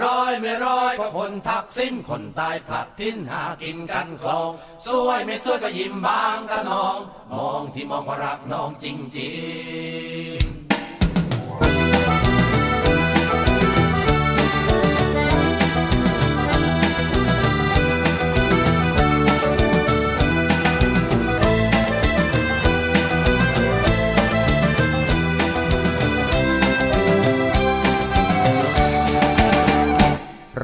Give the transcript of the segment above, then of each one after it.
ร้อยไม่ร้อยก็คนทักสิ้นคนตายผัดทิ้นหากินกันคลองสวยไม่สวยก็ยิ้มบางตะนอง มองที่มองว่ารักน้องจริงๆ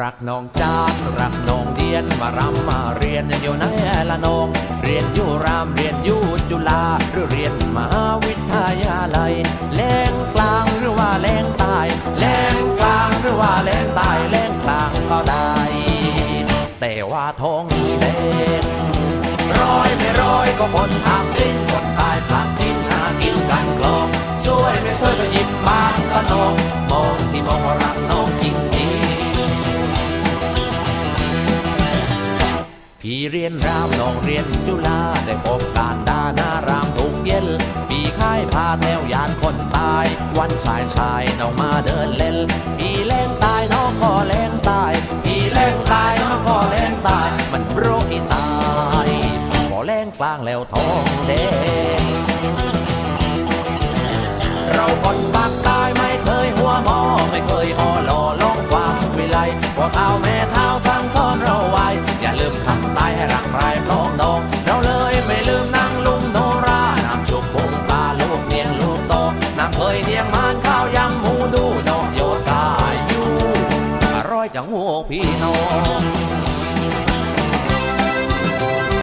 รักน้องจานรักน้องเดียนมารำมาเรียนอยู่ไหนละนอง เรียนอยู่รามเรียนอยู่จุฬาหรือเรียนมหาวิทยาลัยแหลงกลางหรือว่าแหลงใต้แหลงกลางหรือว่าแหลงใต้แหลงกลางก็ได้ แต่ว่าทองแดงร้อยไม่ร้อยก็คนทางสิ้นคนตายพลัดทิ้งหากินกันกลองสวยไม่สวยก็ยิ้มาก็น้อง พี่เรียนรามน้องเรียนจุฬาได้พบการดานารามทุกเย็นพี่ค่ายพาแถวยานคนตาย วันชายชายน้องมาเดินเล่นพี่แรงตายน้องก็แรงตายพี่แรงตายน้องก็แรงตาย มันโรคอีตายพอแรงกลางแล้วทองแดงเราคนไป เนียงมานข้าวยำหมูดูดอกโยตายอยู่อร่อยจังโว้พี่น้อง